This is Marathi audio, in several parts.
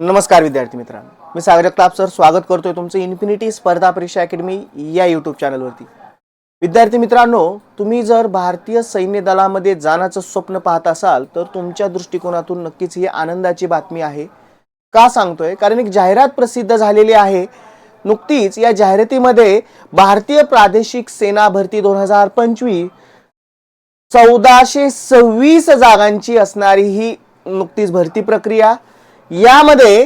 नमस्कार विद्यार्थी मित्रांनो. मी सागर जगताप सर. स्वागत करतोय तुमचं इन्फिनिटी स्पर्धा परीक्षा अकॅडमी या यूट्यूब चॅनलवरती विद्यार्थी मित्रांनो तुम्ही जर भारतीय सैन्य दलामध्ये जाण्याचं स्वप्न पाहत असाल तर तुमच्या दृष्टिकोनातून नक्कीच ही आनंदाची बातमी आहे. का सांगतोय? कारण एक जाहिरात प्रसिद्ध झालेली आहे. नुकतीच या जाहिरातीमध्ये भारतीय प्रादेशिक सेना भरती दोन हजार पंचवीस चौदाशे सव्वीस जागांची असणारी ही नुकतीच भरती प्रक्रिया यामध्ये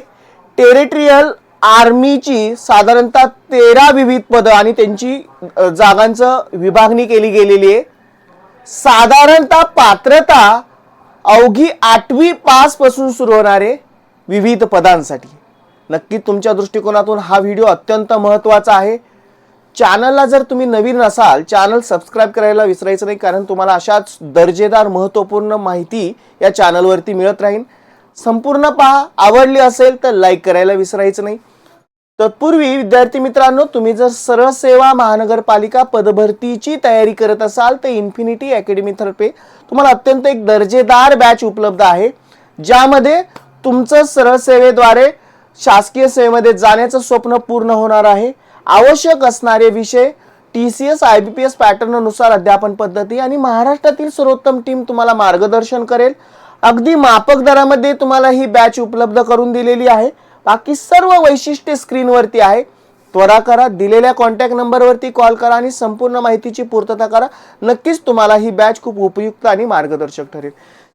टेरिटरियल आर्मीची साधारणतः तेरा विविध पदं आणि त्यांची जागांचं विभागणी केली गेलेली आहे. साधारणतः पात्रता अवघी आठवी पासपासून सुरू होणारे विविध पदांसाठी. नक्की तुमच्या दृष्टिकोनातून हा व्हिडिओ अत्यंत महत्त्वाचा आहे. चॅनलला जर तुम्ही नवीन असाल चॅनल सबस्क्राईब करायला विसरायचं नाही कारण तुम्हाला अशाच दर्जेदार महत्त्वपूर्ण माहिती या चॅनलवरती मिळत राहील. संपूर्ण पहा. आवडली असेल तर लाईक करायला विसरायचं नाही. तत्पूर्वी विद्यार्थी मित्रांनो तुम्ही जर सरळ सेवा महानगरपालिका पदभरतीची तयारी करत असाल तर इन्फिनिटी अकॅडमीतर्फे तुम्हाला अत्यंत एक दर्जेदार बॅच उपलब्ध आहे. ज्यामध्ये तुमचं सरळ सेवेद्वारे शासकीय सेवेमध्ये जाण्याचं स्वप्न पूर्ण होणार आहे. आवश्यक असणारे विषय T C S I B P S पॅटर्ननुसार अध्यापन पद्धती आणि महाराष्ट्रातील सर्वोत्तम टीम तुम्हाला मार्गदर्शन करेल. अगदी मापक दरामध्ये तुम्हाला ही बॅच उपलब्ध करून दिलेली आहे. बाकी सर्व वैशिष्ट्ये स्क्रीनवरती आहे. त्वरा करा दिलेल्या कॉन्टॅक्ट नंबरवरती कॉल करा आणि संपूर्ण माहितीची पूर्तता करा. नक्कीच तुम्हाला ही बॅच खूप उपयुक्त आणि मार्गदर्शक ठरेल.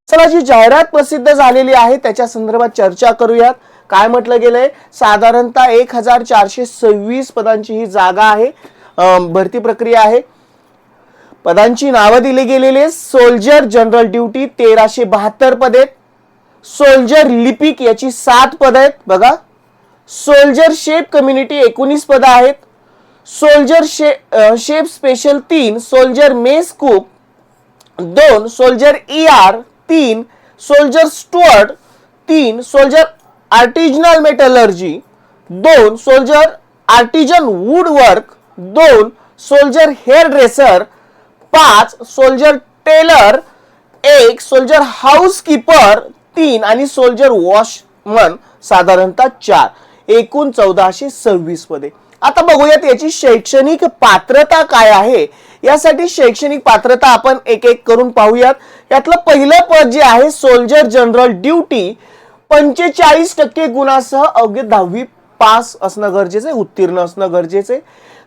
चला जी जाहिरात प्रसिद्ध झालेली आहे त्याच्या संदर्भात चर्चा करूयात. काय म्हटलं गेलंय? साधारणतः एक हजार चारशे सव्वीस पदांची ही जागा आहे. भरती प्रक्रिया आहे. पदांची नावं दिली गेलेली सोल्जर जनरल ड्युटी तेराशे बहात्तर पद आहेत. सोल्जर लिपिक याची सात पद आहेत. बघा. सोल्जर शेप कम्युनिटी एकोणीस पद आहेत. सोल्जर शे शेप स्पेशल तीन सोल्जर मेस कुक दोन सोल्जर ई आर तीन सोल्जर स्टुअर्ड तीन सोल्जर आर्टिजनल मेटलर्जी दोन सोल्जर आर्टिजन वूड वर्क दोन सोल्जर हेअर ड्रेसर पाच सोल्जर टेलर एक सोल्जर हाऊसकीपर तीन आणि सोल्जर वॉशमन साधारणतः चार. एकूण चौदाशे सव्वीस पदे. आता बघूयात याची शैक्षणिक पात्रता काय आहे? यासाठी शैक्षणिक पात्रता आपण एक एक करून पाहूयात. यातलं पहिलं पद जे आहे सोल्जर जनरल ड्युटी पंचेचाळीस टक्के गुणासह अवघे दहावी पास असणं गरजेचं आहे उत्तीर्ण असणं गरजेचं आहे.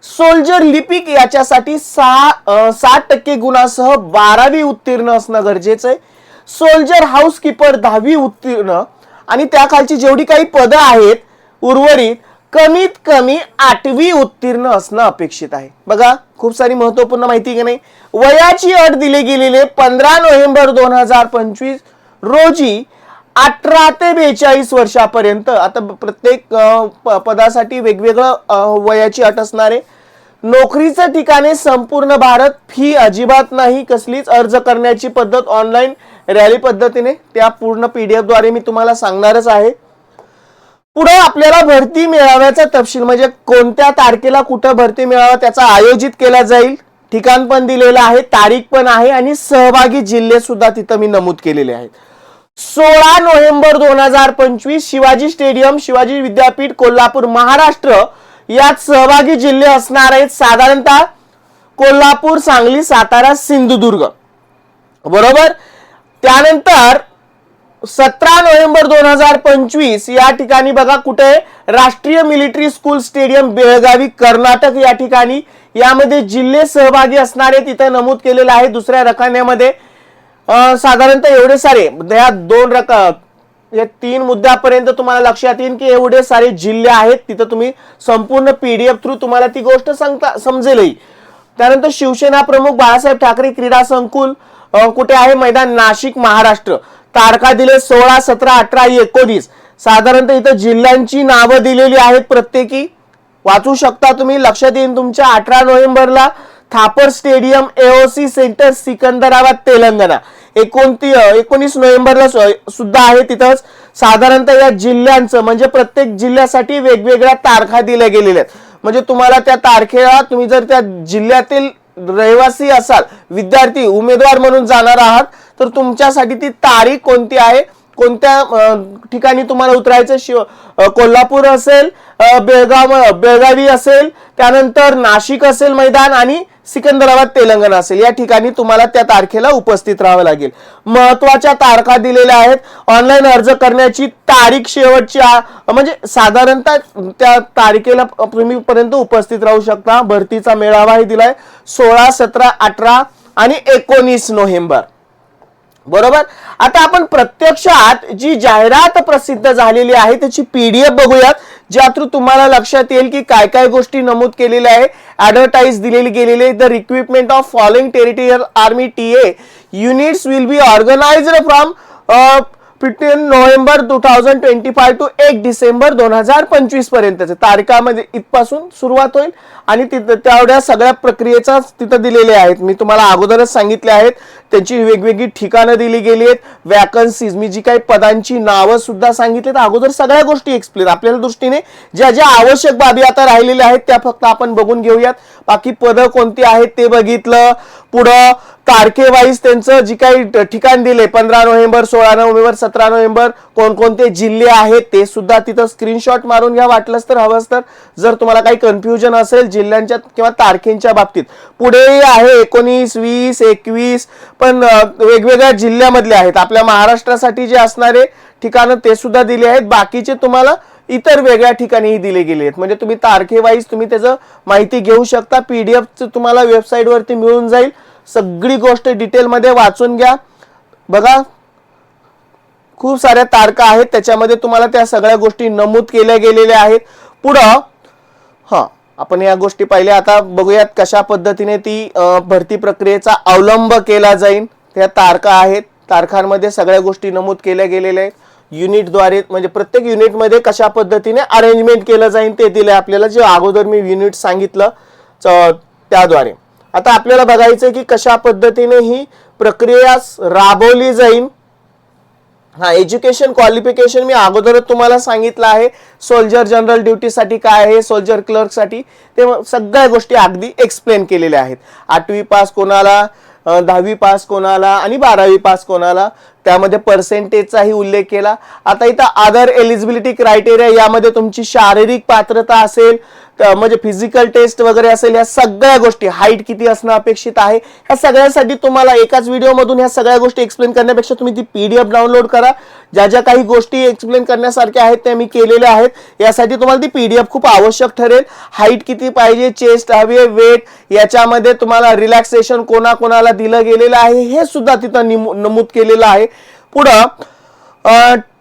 सोल्जर लिपिक याच्यासाठी सहा साठ टक्के गुणासह बारावी उत्तीर्ण असणं गरजेचं आहे. सोल्जर हाऊसकीपर दहावी उत्तीर्ण आणि त्याखालची जेवढी काही पदं आहेत उर्वरित कमीत कमी आठवी उत्तीर्ण असणं अपेक्षित आहे. बघा खूप सारी महत्त्वपूर्ण माहिती की नाही? वयाची अट दिली गेलेली पंधरा नोव्हेंबर दोन हजार पंचवीस रोजी अठरा ते बेचाळीस वर्षापर्यंत आता प्रत्येक प- पदासाठी वेगवेगळं वयाची अट असणार आहे नोकरीचं ठिकाणे संपूर्ण भारत फी अजिबात नाही कसलीच अर्ज करण्याची पद्धत ऑनलाईन रॅली पद्धतीने त्या पूर्ण पीडीएफद्वारे मी तुम्हाला सांगणारच आहे. पुढे आपल्याला भरती मेळाव्याचा तपशील म्हणजे कोणत्या तारखेला कुठं भरती मेळावा त्याचा आयोजित केला जाईल ठिकाण पण दिलेलं आहे तारीख पण आहे आणि सहभागी जिल्हे सुद्धा तिथं मी नमूद केलेले आहेत. सोळा नोव्हेंबर दोन हजार पंचवीस शिवाजी स्टेडियम शिवाजी विद्यापीठ कोल्हापूर महाराष्ट्र यात सहभागी जिल्हे असणार आहेत साधारणतः कोल्हापूर सांगली सातारा सिंधुदुर्ग. बरोबर? त्यानंतर सतरा नोव्हेंबर दोन हजार पंचवीस या ठिकाणी बघा कुठे राष्ट्रीय military school stadium Belagavi Karnataka या ठिकाणी. यामध्ये जिल्हे सहभागी असणारे तिथं नमूद केलेलं आहे दुसऱ्या रकान्यामध्ये साधारणतः एवढे सारे म्हणजे या दोन रक या तीन मुद्द्यापर्यंत तुम्हाला लक्षात येईल की एवढे सारे जिल्हे आहेत तिथं तुम्ही संपूर्ण पीडीएफ थ्रू तुम्हाला ती गोष्ट सांगता समजेलही. त्यानंतर शिवसेना प्रमुख बाळासाहेब ठाकरे क्रीडा संकुल कुठे आहे? मैदान नाशिक महाराष्ट्र. तारखा दिले सोळा सतरा अठरा एकोणीस. साधारणतः इथं जिल्ह्यांची नावं दिलेली आहेत प्रत्येकी. वाचू शकता तुम्ही लक्षात येईल तुमच्या अठरा नोव्हेंबरला Thapar stadium AOC centre Secunderabad Telangana. एकोणती एकोणीस नोव्हेंबरला सुद्धा आहे तिथंच. साधारणतः या जिल्ह्यांचं म्हणजे प्रत्येक जिल्ह्यासाठी वेगवेगळ्या तारखा दिल्या गेलेल्या आहेत. म्हणजे तुम्हाला त्या तारखेला तुम्ही जर त्या जिल्ह्यातील रहिवासी असाल विद्यार्थी उमेदवार म्हणून जाणार आहात तर तुमच्यासाठी ती तारीख कोणती आहे? कोणत्या ठिकाणी तुम्हाला उतरायचं? शिव कोल्हापूर असेल बेळगाव बेळगावी असेल त्यानंतर नाशिक असेल मैदान आणि सिकंदराबाद तेलंगणा असेल. या ठिकाणी तुम्हाला त्या तारखेला उपस्थित राहावं लागेल. महत्त्वाच्या तारखा दिलेल्या आहेत. ऑनलाईन अर्ज करण्याची तारीख शेवटची म्हणजे साधारणतः त्या तारखेला तुम्ही पर्यंत उपस्थित राहू शकता. भरतीचा मेळावाही दिलाय. सोळा सतरा अठरा आणि एकोणीस नोव्हेंबर. बरोबर? आता आपण प्रत्यक्षात जी जाहिरात प्रसिद्ध झालेली आहे त्याची पीडीएफ बघूयात. ज्या थ्रू तुम्हाला लक्षात येईल की काय काय गोष्टी नमूद केलेल्या आहे. ऍडव्हर्टाईज दिलेली गेलेली आहे. The recruitment of following territorial army T A units will be organise from fifteen November two thousand twenty five to एक डिसेंबर दोन हजार पंचवीस पर्यंतचे. तारखामध्ये इथपासून सुरुवात होईल आणि तिथं तेवढ्या सगळ्या प्रक्रियेचा तिथं दिलेले आहेत. मी तुम्हाला अगोदरच सांगितले आहेत. त्यांची वेगवेगळी ठिकाणं दिली गेली आहेत. वॅकन्सीज मी जी काही पदांची नावं सुद्धा सांगितली तर अगोदर सगळ्या गोष्टी एक्सप्लेन आपल्याला दृष्टीने ज्या ज्या आवश्यक बाबी आता राहिलेल्या आहेत त्या फक्त आपण बघून घेऊयात. बाकी पदं कोणती आहेत ते बघितलं. पुढं तारखेवाईज त्यांचं जी काही ठिकाण दिले पंधरा नोव्हेंबर सोळा नोव्हेंबर सतरा नोव्हेंबर कोणकोणते जिल्हे आहेत ते सुद्धा तिथं स्क्रीनशॉट मारून घ्या वाटलंच तर हवंच तर. जर तुम्हाला काही कन्फ्युजन असेल जिल्ह्यांच्या किंवा तारखेंच्या बाबतीत. पुढे आहे एकोणीस वीस एकवीस पण वेगवेगळ्या जिल्ह्यामधले आहेत. आपल्या महाराष्ट्रासाठी जे असणारे ठिकाणं ते सुद्धा दिले आहेत. बाकीचे तुम्हाला इतर वेगळ्या ठिकाणीही दिले गेले आहेत. म्हणजे तुम्ही तारखेवाईज तुम्ही त्याचं माहिती घेऊ शकता. पीडीएफ तुम्हाला वेबसाईटवरती मिळून जाईल. सगळी गोष्ट डिटेलमध्ये वाचून घ्या. बघा खूप साऱ्या तारखा आहेत त्याच्यामध्ये तुम्हाला त्या सगळ्या गोष्टी नमूद केल्या गेलेल्या आहेत. पुढं हां आपण या गोष्टी पाहिल्या. आता बघूयात कशा पद्धतीने ती भरती प्रक्रियेचा अवलंब केला जाईल त्या तारखा आहेत. तारखांमध्ये सगळ्या गोष्टी नमूद केल्या गेलेल्या आहेत. युनिटद्वारे म्हणजे प्रत्येक युनिटमध्ये कशा पद्धतीने अरेंजमेंट केलं जाईल ते दिलं आपल्याला. जे अगोदर मी युनिट सांगितलं त्याद्वारे. आता आपल्याला बघायचं की कशा पद्धतीने ही प्रक्रिया राबवली जाईल. हा एज्युकेशन क्वालिफिकेशन मी अगोदरच तुम्हाला सांगितलं आहे. सोल्जर जनरल ड्युटीसाठी काय आहे सोल्जर क्लर्कसाठी ते सगळ्या गोष्टी अगदी एक्सप्लेन केलेल्या आहेत. आठवी पास कोणाला दहावी पास कोणाला आणि बारावी पास कोणाला त्यामध्ये पर्सेंटेजचाही उल्लेख केला. आता इथं अदर एलिजिबिलिटी क्रायटेरिया यामध्ये तुमची शारीरिक पात्रता असेल म्हणजे फिजिकल टेस्ट वगैरे असेल या सगळ्या गोष्टी हाईट किती असणं अपेक्षित आहे ह्या सगळ्यासाठी तुम्हाला एकाच व्हिडिओमधून ह्या सगळ्या गोष्टी एक्सप्लेन करण्यापेक्षा तुम्ही ती पीडीएफ डाउनलोड करा. ज्या ज्या काही गोष्टी एक्सप्लेन करण्यासारख्या आहेत त्या मी केलेल्या आहेत. यासाठी तुम्हाला ती पीडीएफ खूप आवश्यक ठरेल. हाईट किती पाहिजे चेस्ट हवी वेट याच्यामध्ये तुम्हाला रिलॅक्सेशन कोणाकोणाला दिलं गेलेलं आहे हे सुद्धा तिथं नमूद केलेलं आहे. पुढं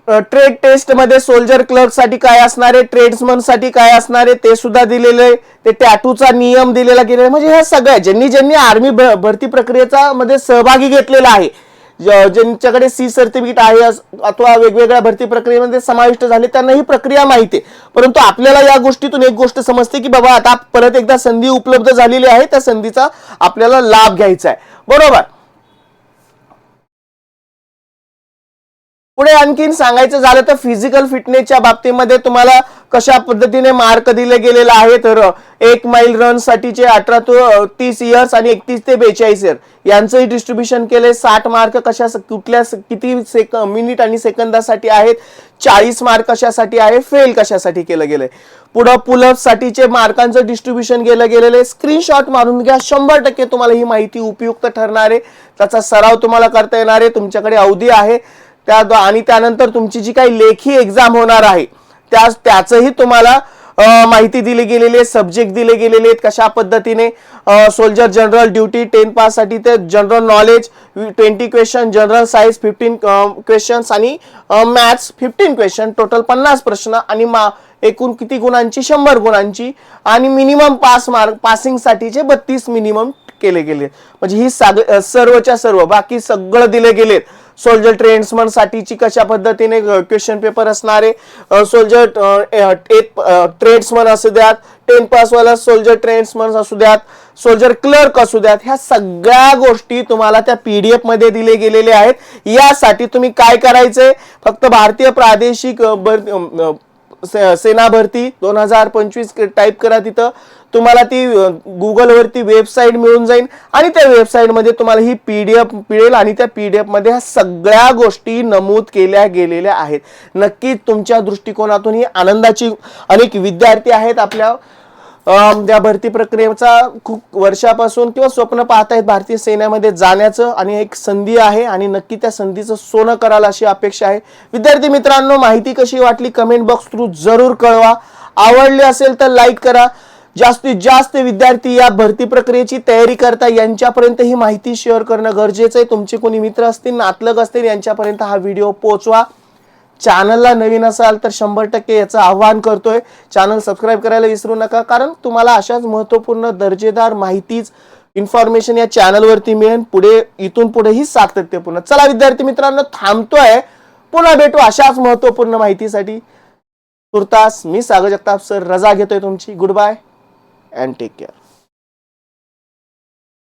ट्रेड टेस्टमध्ये सोल्जर क्लर्कसाठी काय असणारे ट्रेड्समनसाठी काय असणारे ते सुद्धा दिलेलं आहे. ते टॅटूचा नियम दिलेला गेलेला म्हणजे ह्या सगळ्या ज्यांनी ज्यांनी आर्मी भरती प्रक्रियेचा मध्ये सहभागी घेतलेला आहे ज्यांच्याकडे सी सर्टिफिकेट आहे अथवा वेगवेगळ्या भरती प्रक्रियेमध्ये समाविष्ट झाले त्यांना ही प्रक्रिया माहिती आहे. परंतु आपल्याला या गोष्टीतून एक गोष्ट समजते की बाबा आता परत एकदा संधी उपलब्ध झालेली आहे त्या संधीचा आपल्याला लाभ घ्यायचा आहे. बरोबर? पुढे आणखीन सांगायचं झालं तर फिजिकल फिटनेसच्या बाबतीमध्ये तुम्हाला कशा पद्धतीने मार्क दिले गेलेले आहे तर एक माईल रन साठीचे अठरा ते तीस इयर्स आणि एकतीस ते बेचाळीस इयर यांचंही डिस्ट्रीब्युशन केलंय साठ मार्क कशा कुठल्या किती सेक मिनिट आणि सेकंदासाठी आहेत? चाळीस मार्क कशासाठी आहे? फेल कशासाठी केलं गेलंय पुढं पुलअपसाठीचे मार्कांचं डिस्ट्रीब्युशन केलं गेलेलं. आहे स्क्रीनशॉट मारून घ्या. शंभर टक्के तुम्हाला ही माहिती उपयुक्त ठरणार आहे. त्याचा सराव तुम्हाला करता येणार आहे. तुमच्याकडे अवधी आहे. त्या आणि त्यानंतर तुमची जी काही लेखी एक्झाम होणार आहे त्या त्याचंही तुम्हाला माहिती दिली गेलेली आहे सब्जेक्ट दिले गेलेले आहेत कशा पद्धतीने सोल्जर जनरल ड्युटी टेन पाससाठी ते general knowledge twenty question general science fifteen questions आणि मॅथ्स फिफ्टीन क्वेश्चन टोटल पन्नास प्रश्न आणि मा एकूण किती गुणांची? शंभर गुणांची आणि मिनिमम पास मार्क पासिंगसाठीचे बत्तीस मिनिमम केले गेले म्हणजे ही साग सर्वच्या सर्व बाकी सगळं दिले गेलेत. सोल्जर ट्रेड्समन साठीची कशा पद्धतीने क्वेश्चन पेपर असणारे सोल्जर ट्रेड्समन असू द्यात टेन पासवाला सोल्जर ट्रेड्समन असू द्यात सोल्जर क्लर्क असू द्यात ह्या सगळ्या गोष्टी तुम्हाला त्या पीडीएफमध्ये दिले गेलेले आहेत. यासाठी तुम्ही काय करायचंय फक्त भारतीय प्रादेशिक से- सेना भरती दोन हजार पंचवीस टाईप करा तिथं. तुम्हाला ती गुगलवरती वेबसाईट मिळून जाईल आणि त्या वेबसाईटमध्ये तुम्हाला ही पी डी एफ मिळेल आणि त्या पी डी एफमध्ये ह्या सगळ्या गोष्टी नमूद केल्या गेलेल्या आहेत. नक्कीच तुमच्या दृष्टिकोनातून ही आनंदाची अनेक विद्यार्थी आहेत आपल्या. त्या भरती प्रक्रियेचा खूप वर्षापासून किंवा स्वप्न पाहत आहेत भारतीय सेनेमध्ये जाण्याचं आणि एक संधी आहे आणि नक्की त्या संधीचं सोनं कराल अशी अपेक्षा आहे. विद्यार्थी मित्रांनो माहिती कशी वाटली? कमेंट बॉक्स थ्रू जरूर कळवा. आवडली असेल तर लाईक करा. जास्तीत जास्त विद्यार्थी या भरती प्रक्रियेची तयारी करता यांच्यापर्यंत ही माहिती शेअर करणं गरजेचं आहे. तुमचे कोणी मित्र असतील नातलग असतील यांच्यापर्यंत हा व्हिडिओ पोचवा चॅनलला नवीन असाल तर शंभर टक्के याचं आव्हान करतोय. चॅनल सबस्क्राईब करायला विसरू नका कारण तुम्हाला अशाच महत्त्वपूर्ण दर्जेदार माहितीच इन्फॉर्मेशन या चॅनलवरती मिळेल. पुढे इथून पुढेही सातत्यपूर्ण. चला विद्यार्थी मित्रांनो थांबतोय. पुन्हा भेटू अशाच महत्त्वपूर्ण माहितीसाठी. तुर्तास मी सागर जगताप सर रजा घेतोय तुमची. Good bye and take care.